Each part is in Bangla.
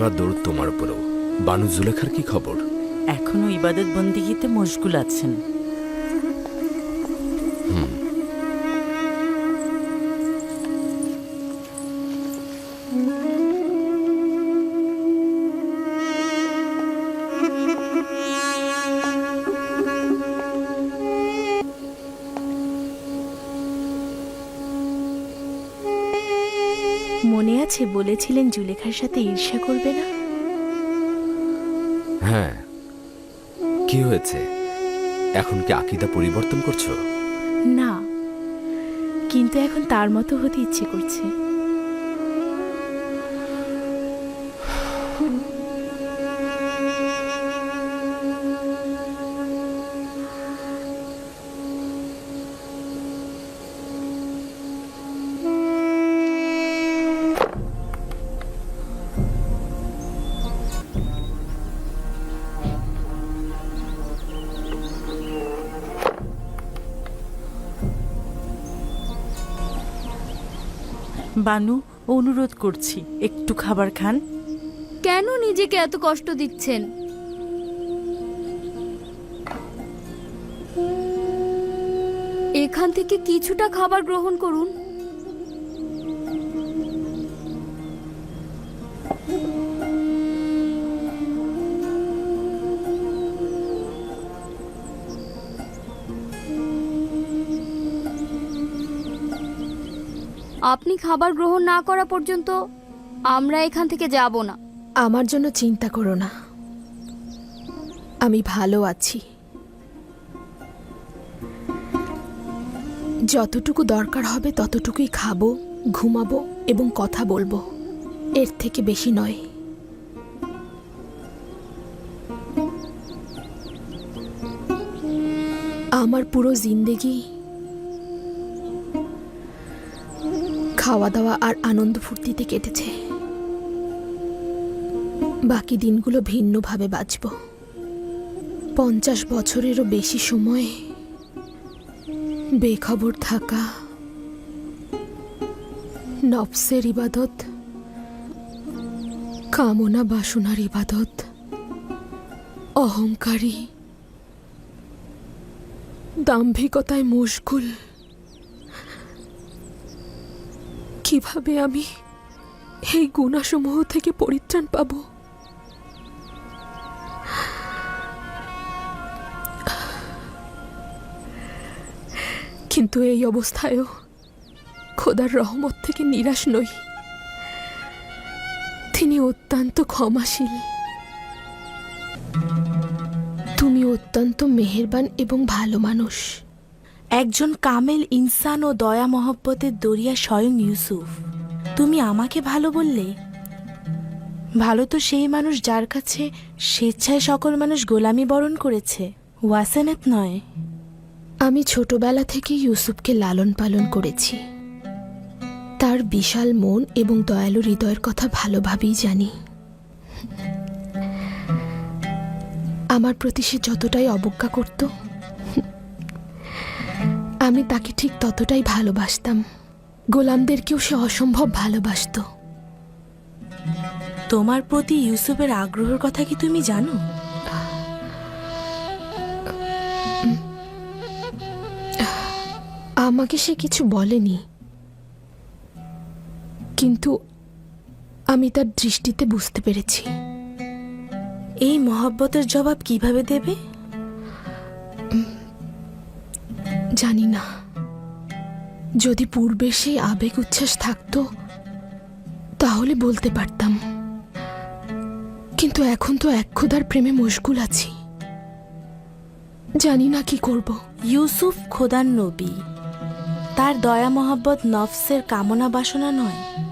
তারা দৌড় তোমার উপরেও। বানু জুলেখার কি খবর? এখনও ইবাদত বন্দিগিতে মশগুল আছেন। মনে আছে বলেছিলেন জুলেখার সাথে ঈর্ষা করবে না? হ্যাঁ। কি হয়েছে? এখন কি আকিদা পরিবর্তন করছ? না। কিন্তু এখন তার মতো হতে ইচ্ছে করছে। বানু, অনুরোধ করছি, একটু খাবার খান। কেন নিজেকে এত কষ্ট দিচ্ছেন? এখান থেকে কিছুটা খাবার গ্রহণ করুন। আপনি খাবার গ্রহণ না করা পর্যন্ত আমরা এখান থেকে যাব না। আমার জন্য চিন্তা করো না। আমি ভালো আছি। যতটুকু দরকার হবে ততটুকুই খাব, ঘুমাবো এবং কথা বলব। এর থেকে বেশি নয়। আমার পুরো জিন্দেগি খাওয়া দাওয়া আর আনন্দ ফুর্তিতে কেটেছে। বাকি দিনগুলো ভিন্নভাবে বাঁচব। পঞ্চাশ বছরেরও বেশি সময়, বেখবর থাকা, নফসের ইবাদত, কামনা বাসনার ইবাদত, অহংকারী, দাম্ভিকতায় মশগুল কীভাবে আমি এই গুণাসমূহ থেকে পরিত্রাণ পাবো? কিন্তু এই অবস্থায়ও খোদার রহমত থেকে নিরাশ নই। তিনি অত্যন্ত ক্ষমাশীল। তুমি অত্যন্ত মেহেরবান এবং ভালো মানুষ। একজন কামেল ইনসান ও দয়া মহব্বতের দরিয়া স্বয়ং ইউসুফ। তুমি আমাকে ভালো বললে? ভালো তো সেই মানুষ যার কাছে স্বেচ্ছায় সকল মানুষ গোলামি বরণ করেছে, ওয়াসেনেত নয়। আমি ছোটবেলা থেকে ইউসুফকে লালন পালন করেছি। তার বিশাল মন এবং দয়ালু হৃদয়ের কথা ভালোভাবেই জানি। আমার প্রতি সে যতটাই অবজ্ঞা করত আমি তাকে ঠিক ততটাই ভালোবাসতাম। গোলামদেরকেও সে অসম্ভব ভালোবাসতো। তোমার প্রতি ইউসুফের আগ্রহের কথা কি তুমি জানো? আমাকে সে কিছু বলেনি। কিন্তু আমি তার দৃষ্টিতে বুঝতে পেরেছি। এই মহব্বতের জবাব কীভাবে দেবে? জানি না। যদি পূর্বে সেই আবেগ উচ্ছ্বাস থাকতো তাহলে বলতে পারতাম। কিন্তু এখন তো এক ক্ষুধার প্রেমে মশগুল আছি। জানি না কি করব। ইউসুফ খোদার নবী তার দয়া মহাব্বত নফসের কামনা বাসনা নয়।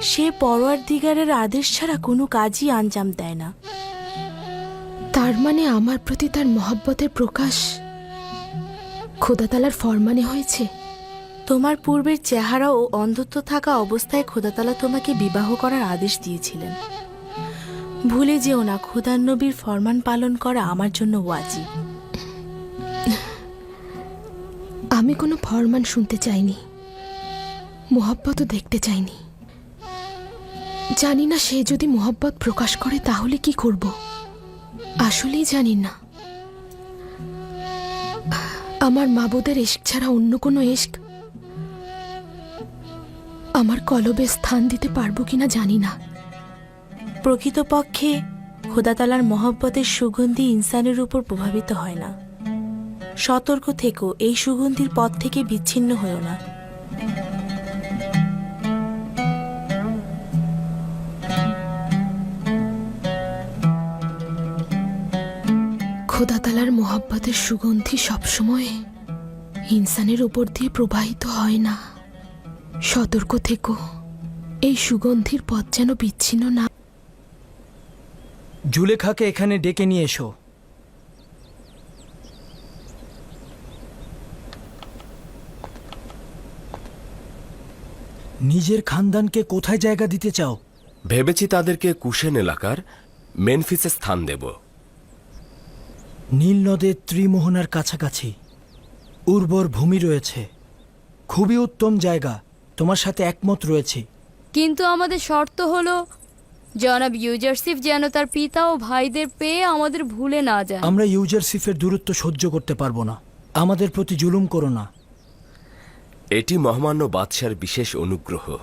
সে পরোয়ার দিগারের আদেশ ছাড়া কোনো কাজই আঞ্জাম দেয় না। তার মানে আমার প্রতি তার মহাব্বতের প্রকাশ খোদাতালার ফরমানে হয়েছে? তোমার পূর্বের চেহারা ও অন্ধত্ব থাকা অবস্থায় খোদাতালা তোমাকে বিবাহ করার আদেশ দিয়েছিলেন। ভুলে যেও না খোদার নবীর ফরমান পালন করা আমার জন্য ওয়াজি আমি কোনো ফরমান শুনতে চাইনি মোহব্বতও দেখতে চাইনি। জানি না সে যদি মোহব্বত প্রকাশ করে তাহলে কি করব? আসলেই জানি না। আমার মাবুদের এশক ছাড়া অন্য কোনো এশক আমার কলবে স্থান দিতে পারব কিনা জানি না। প্রকৃতপক্ষে, খোদাতালার মহব্বতের সুগন্ধি ইনসানের উপর প্রভাবিত হয় না। সতর্ক থেকো, এই সুগন্ধির পথ থেকে বিচ্ছিন্ন হয়েও না। খোদাতালার মোহাব্বতের সুগন্ধি সবসময় ইনসানের উপর দিয়ে প্রবাহিত হয় না। সতর্ক থেকো। এই সুগন্ধির পথ যেন বিচ্ছিন্ন না জুলেখাকে এখানে ডেকে নিয়ে এসো। নিজের খানদানকে কোথায় জায়গা দিতে চাও? ভেবেছি তাদেরকে কুশেন এলাকার মেনফিসে স্থান দেব। নীল নদের ত্রিমোহনার কাছাকাছি। উর্বর ভূমি রয়েছে। খুবই উত্তম জায়গা। তোমার সাথে একমত রয়েছে। কিন্তু আমাদের শর্ত হলো জনাব ইউজারসিফ যেন তার পিতা ও ভাইদের পেয়ে আমাদের ভুলে না যায়। আমরা ইউজারসিফের দূরত্ব সহ্য করতে পারব না। আমাদের প্রতি জুলুম করো না। এটি মহামান্য বাদশার বিশেষ অনুগ্রহ।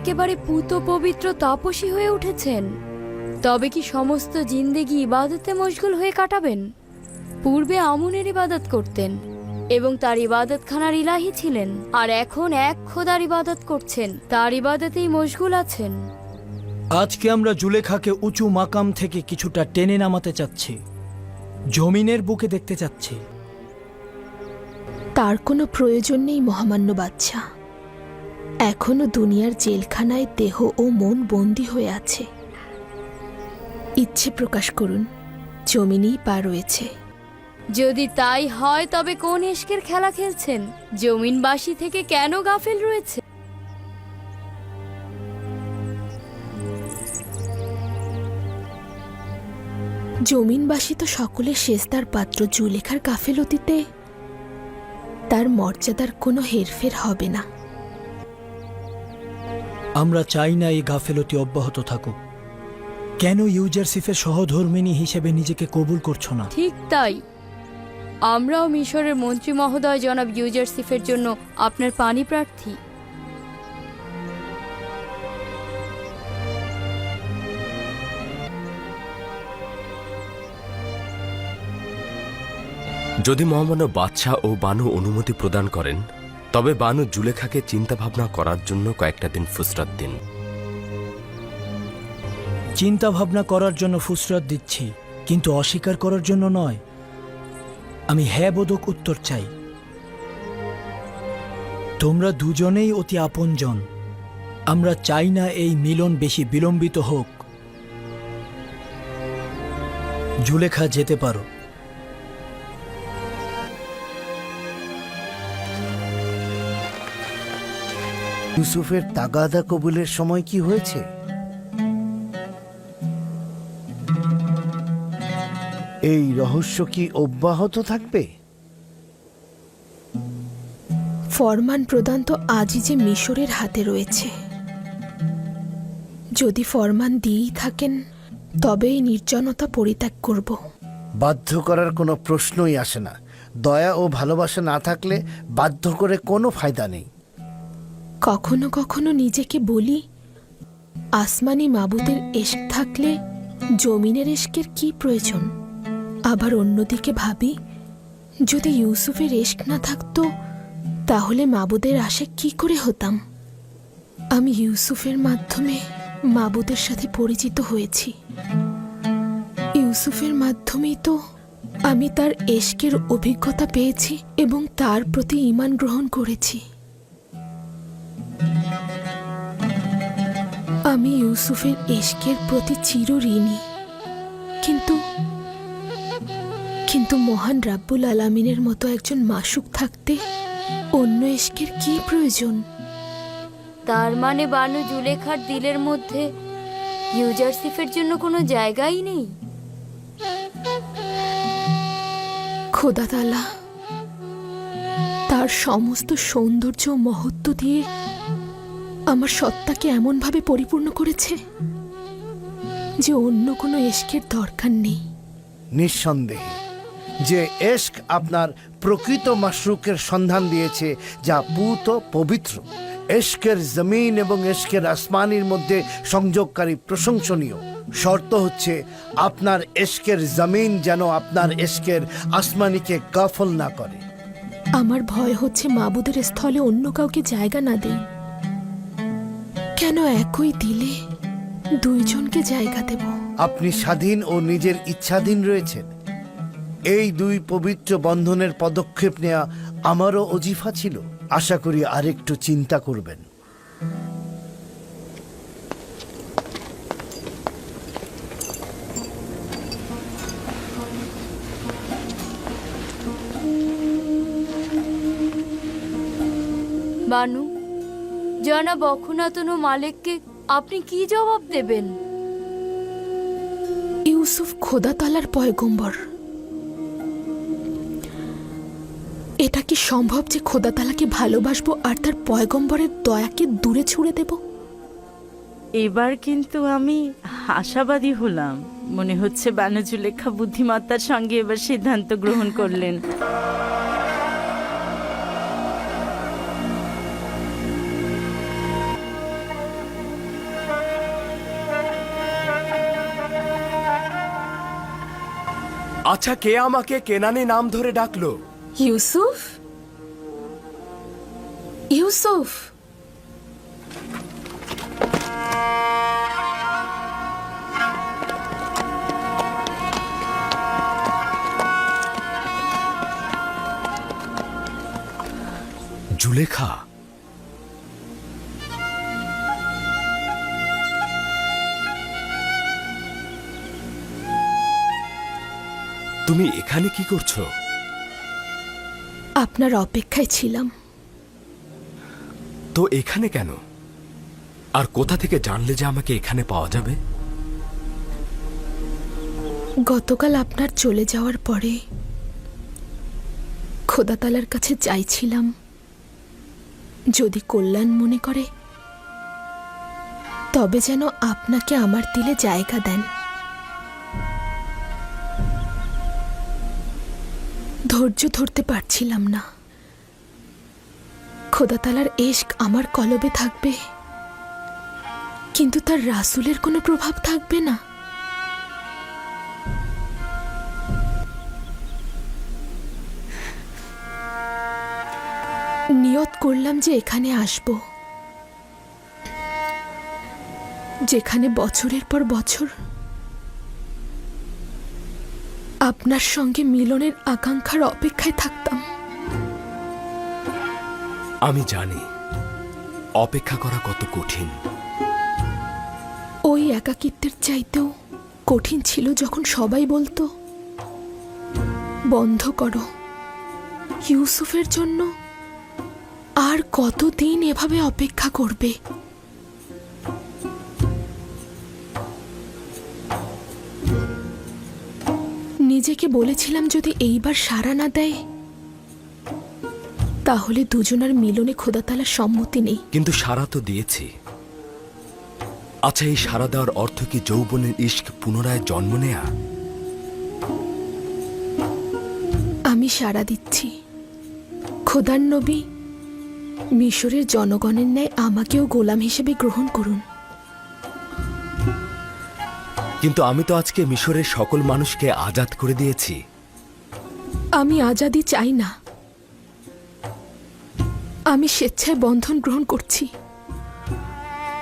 একেবারে পুত পবিত্র তাপসী হয়ে উঠেছেন। তবে কি সমস্ত জিন্দেগি ইবাদতে মশগুল হয়ে কাটাবেন? পূর্বে আমুনের ইবাদত করতেন এবং তার ইবাদতখানার ইলাহি ছিলেন আর এখন এক খোদার ইবাদত করছেন তার ইবাদতেই মশগুল আছেন। আজকে আমরা জুলেখাকে উঁচু মাকাম থেকে কিছুটা টেনে নামাতে চাচ্ছি জমিনের বুকে দেখতে চাচ্ছি। তার কোনো প্রয়োজন নেই মহামান্য বাচ্চা এখনও দুনিয়ার জেলখানায় দেহ ও মন বন্দী হয়ে আছে। ইচ্ছে প্রকাশ করুন জমিনেই পা রয়েছে। যদি তাই হয় তবে কোন এশকের খেলা খেলছেন? জমিনবাসী থেকে কেন গাফেল রয়েছে? জমিনবাসী তো সকলের শেষদার পাত্র জুলেখার গাফেলতিতে। তার মর্যাদার কোনো হেরফের হবে না। আমরা চাই না এই গাফেলতি অব্যাহত থাকুক। কেন ইউজারসিফের সহধর্মিনী হিসেবে নিজেকে কবুল করছ না? ঠিক তাই। আমরাও মিশরের মন্ত্রী মহোদয় জনাব ইউজারসিফের জন্য আপনার পানি প্রার্থী। যদি মহামান্য বাদশাহ ও বানু অনুমতি প্রদান করেন তবে বানু জুলেখাকে চিন্তাভাবনা করার জন্য কয়েকটা দিন ফুসরাত দিন। চিন্তা ভাবনা করার জন্য ফুসরত দিচ্ছি, কিন্তু অস্বীকার করার জন্য নয়। আমি হ্যাঁ বোধক উত্তর চাই। তোমরা দুজনেই অতি আপনজন। আমরা চাই না এই মিলন বেশি বিলম্বিত হোক। জুলেখা যেতে পারো। ইউসুফের তাগাদা কবুলের সময় কি হয়েছে? এই রহস্য কি অব্যাহত থাকবে? ফরমান প্রদান তো আজই যে মিশরের হাতে রয়েছে। যদি ফরমান দিয়েই থাকেন তবে এই নির্জনতা পরিত্যাগ করব। বাধ্য করার কোনো প্রশ্নই আসে না। দয়া ও ভালোবাসা না থাকলে বাধ্য করে কোনো ফায়দা নেই। কখনো কখনো নিজেকে বলি, আসমানি মাবুদের এশক থাকলে জমিনের এশকের কি প্রয়োজন? আবার অন্যদিকে ভাবি, যদি ইউসুফের এশক না থাকতো, তাহলে মাবুদের আশে কি করে হতাম? আমি ইউসুফের মাধ্যমে মাবুদের সাথে পরিচিত হয়েছি। ইউসুফের মাধ্যমেই তো আমি তার এশকের অভিজ্ঞতা পেয়েছি এবং তার প্রতি ঈমান গ্রহণ করেছি। আমি ইউসুফের এশকের প্রতি চির ঋণী। কিন্তু কিন্তু মহান রাব্বুল আলামিনের মতো একজন মাসুক থাকতে অন্য এশকের কি প্রয়োজন? তার মানে বানু জুলেখার দিলের মধ্যে ইউজারসিফের জন্য কোনো জায়গাই নেই? খোদা তালা তার সমস্ত সৌন্দর্য মহত্ব দিয়ে আমার সত্তাকে এমনভাবে পরিপূর্ণ করেছে যে অন্য কোনো এশকের দরকার নেই। নিঃসন্দেহে যে এশক আপনার প্রকৃত মাশরুকের সন্ধান দিয়েছে যা পুত পবিত্র। এশকের জমিন এবং এশকের আসমানির মধ্যে সংযোগকারী প্রশংসনীয়। শর্ত হচ্ছে আপনার এশকের জমিন যেন আপনার এশকের আসমানিকে গাফল না করে। আমার ভয় হচ্ছে মাবুদের স্থলে অন্য কাউকে জায়গা না দেই। কেন একই দিলে দুইজনকে জায়গা দেব? আপনি স্বাধীন ও নিজের ইচ্ছাধীন রয়েছেন। এই দুই পবিত্র বন্ধনের পদক্ষেপ নেওয়া আমারও অজিফা ছিল। আশা করি আরেকটু চিন্তা করবেন। বানু জনাব অখুনাতন ও মালিককে আপনি কি জবাব দেবেন? ইউসুফ খোদাতালার পয়গম্বর। এটা কি সম্ভব যে খোদাতালাকে ভালোবাসবো আর তার পয়গম্বরের দয়াকে দূরে ছুড়ে দেব? এবার কিন্তু আমি আশাবাদী হলাম। মনে হচ্ছে বানুজুলেখা বুদ্ধিমত্তার সঙ্গে এবার সিদ্ধান্ত গ্রহণ করলেন। আচ্ছা কে আমাকে কেনানি নাম ধরে ডাকলো? ইউসুফ? ইউসুফ! জুলেখা তুমি এখানে কি করছ? আপনার অপেক্ষায় ছিলাম। তো এখানে কেন? আর কোথা থেকে জানলে যে আমাকে এখানে পাওয়া যাবে? গতকাল আপনার চলে যাওয়ার পরে খোদাতালার কাছে চাইছিলাম যদি কল্যাণ মনে করে তবে যেন আপনাকে আমার দিলে জায়গা দেন। ধৈর্য ধরতে পারছিলাম না। খোদাতালার এশক আমার কলবে থাকবে। কিন্তু তার রাসুলের কোনো প্রভাব থাকবে না। নিয়ত করলাম যে এখানে আসব। যেখানে বছরের পর বছর আপনার সঙ্গে মিলনের আকাঙ্ক্ষার অপেক্ষায় থাকতাম। আমি জানি অপেক্ষা করা কত কঠিন। ওই একাকিত্বের চাইতেও কঠিন ছিল যখন সবাই বলতো বন্ধ করো। ইউসুফের জন্য আর কতদিন এভাবে অপেক্ষা করবে? নিজেকে বলেছিলাম যদি এইবার সাড়া না দেয় তাহলে দুজনার মিলনে খোদাতালার সম্মতি নেই। কিন্তু সারা তো দিয়েছি। আচ্ছা এই সারা দেওয়ার অর্থ কি যৌবনের ইস্ক পুনরায় জন্ম নেয়া? আমি সাড়া দিচ্ছি। খোদার নবী মিশরের জনগণের ন্যায় আমাকেও গোলাম হিসেবে গ্রহণ করুন। কিন্তু আমি তো আজকে মিশরের সকল মানুষকে আজাদ করে দিয়েছি। আমি আজাদি চাই না। আমি স্বেচ্ছায় বন্ধন গ্রহণ করছি।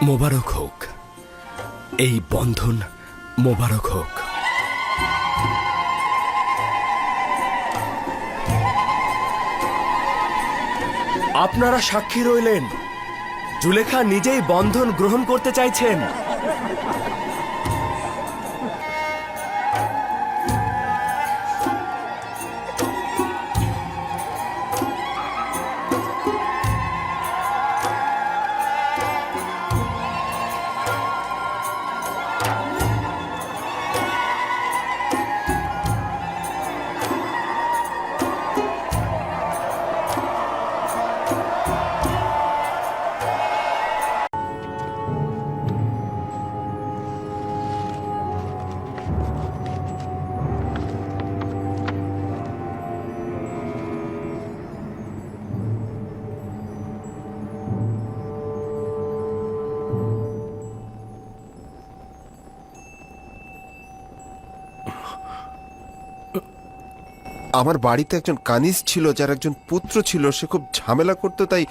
মোবারক হোক। এই বন্ধন মোবারক হোক। আপনারা সাক্ষী রইলেন। জুলেখা নিজেই বন্ধন গ্রহণ করতে চাইছেন। আমার বাড়িতে একজন কানিজ ছিল, যার একজন পুত্র ছিল, সে খুব ঝামেলা করতো, তাই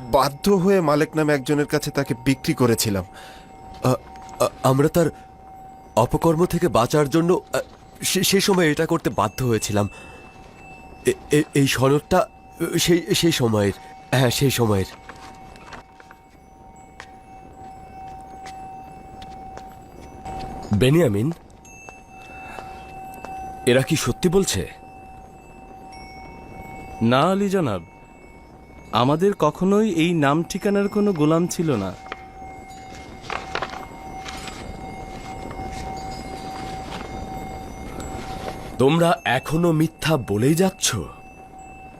বাধ্য হয়ে মালিক নামে একজনের কাছে তাকে বিক্রি করেছিলাম। আমরা তার অপকর্ম থেকে বাঁচার জন্য সে- সেই সময় এটা করতে বাধ্য হয়েছিলাম। এই সনদটা, সেই সেই সময়ের হ্যাঁ সেই সময়ের। বেনিয়ামিন, এরা কি সত্যি বলছে? না আলী জনাব আমাদের কখনোই এই নাম ঠিকানার কোনো গোলাম ছিল না। তোমরা এখনও মিথ্যা বলেই যাচ্ছ?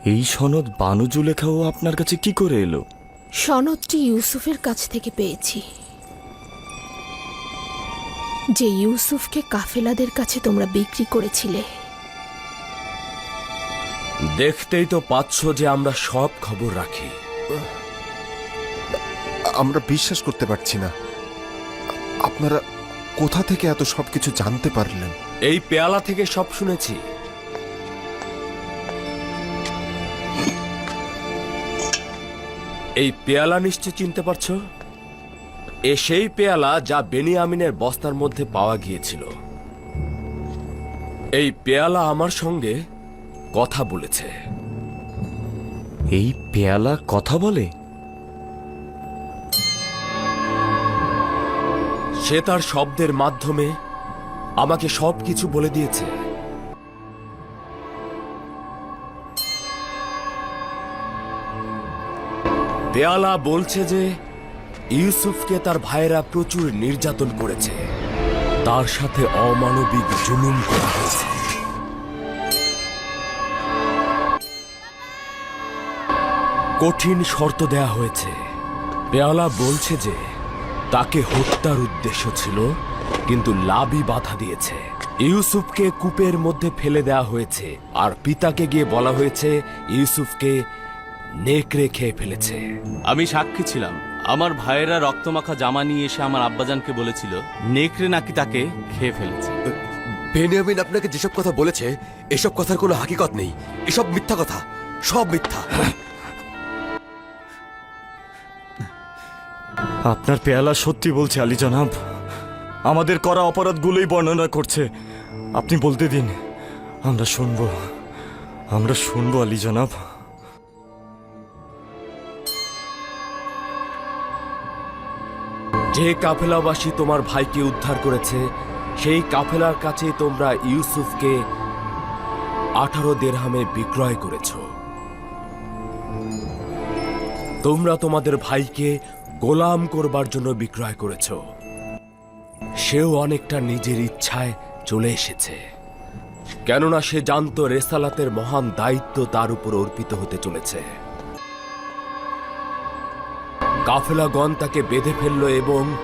এই সনদ বানুজু লেখাও আপনার কাছে কি করে এলো? সনদটি ইউসুফের কাছ থেকে পেয়েছি। যে ইউসুফকে কাফেলাদের কাছে তোমরা বিক্রি করেছিলে দেখতেই তো পাচ্ছ যে আমরা সব খবর রাখি। আমরা বিশ্বাস করতে পারছি না। আপনারা কোথা থেকে এত সবকিছু জানতে পারলেন? এই পেয়ালা থেকে সব শুনেছি। এই পেয়ালা নিশ্চয় চিনতে পারছ? এ সেই পেয়ালা যা বেনিয়ামিনের বস্তার মধ্যে পাওয়া গিয়েছিল। এই পেয়ালা আমার সঙ্গে কথা বলেছে। এই পেয়ালা কথা বলে? সে তার শব্দের মাধ্যমে আমাকে সবকিছু বলে দিয়েছে। পেয়ালা বলছে যে ইউসুফকে তার ভাইয়েরা প্রচুর নির্যাতন করেছে। তার সাথে অমানবিক জুলুম করা হয়েছে। কঠিন শর্ত দেয়া হয়েছে। পেয়ালা বলছে যে তাকে হত্যার উদ্দেশ্য ছিল কিন্তু লাভই বাধা দিয়েছে। ইউসুফকে কূপের মধ্যে ফেলে দেওয়া হয়েছে আর পিতাকে গিয়ে বলা হয়েছে ইউসুফকে নেকড়ে খেয়ে ফেলেছে। আমি সাক্ষী ছিলাম। আমার ভাইয়েরা রক্তমাখা জামা নিয়ে এসে আমার আব্বাজানকে বলেছিল নেকড়ে নাকি তাকে খেয়ে ফেলেছে। বেনিয়ামিন আপনাকে যেসব কথা বলেছে এসব কথার কোনো হাকিকত নেই। এসব মিথ্যা কথা। সব মিথ্যা। আপনার পেয়ালা সত্যি বলছে আলী জনাব। আমাদের করা অপরাধগুলোই বর্ণনা করছে। আপনি বলতে দিন, আমরা শুনব। আমরা শুনব আলী জনাব। যে কাফেলাবাসী তোমার ভাইকে উদ্ধার করেছে, সেই কাফেলার কাছে তোমরা ইউসুফকে আঠারো দেড়হামে বিক্রয় করেছ। তোমরা তোমাদের ভাইকে গোলাম করবার জন্য বিক্রয় করেছ। সেও অনেকটা নিজের ইচ্ছায় চলে এসেছে। কেননা সে জানতো রেসালাতের মহান দায়িত্ব তার উপর অর্পিত হতে চলেছে। কাফেলাগণ তাকে বেঁধে ফেলল এবং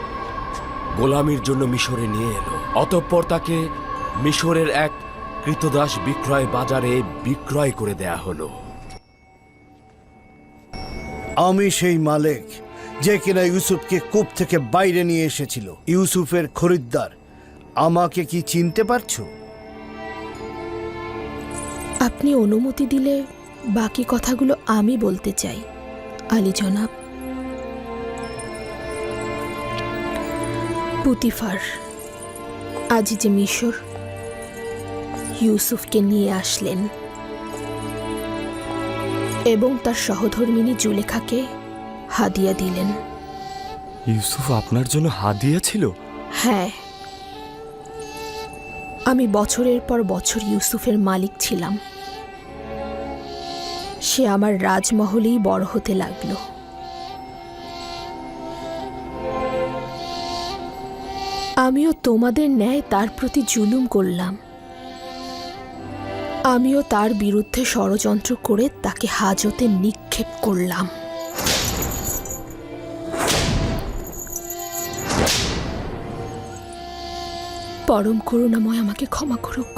গোলামির জন্য মিশরে নিয়ে এলো। অতঃপর তাকে মিশরের এক কৃতদাস বিক্রয় বাজারে বিক্রয় করে দেয়া হলো। আমি সেই মালিক। যে কিনা ইউসুফকে কূপ থেকে বাইরে নিয়ে এসেছিল। ইউসুফের খরিদ্দার, আমাকে কি চিনতে পারছ? আপনি অনুমতি দিলে বাকি কথাগুলো আমি বলতে চাই। আলী জনাব। পুতিফার, আজ যে মিশর, ইউসুফকে নিয়ে আসলেন এবং তার সহধর্মিনী জুলেখাকে হাদিয়া দিলেন। ইউসুফ আপনার জন্য হাদিয়া ছিল? হ্যাঁ। আমি বছরের পর বছর ইউসুফের মালিক ছিলাম। সে আমার রাজমহলেই বড় হতে লাগল। আমিও তোমাদের ন্যায় তার প্রতি জুলুম করলাম। আমিও তার বিরুদ্ধে ষড়যন্ত্র করে তাকে হাজতে নিক্ষেপ করলাম। পরম করুণাময় আমাকে ক্ষমা করুক।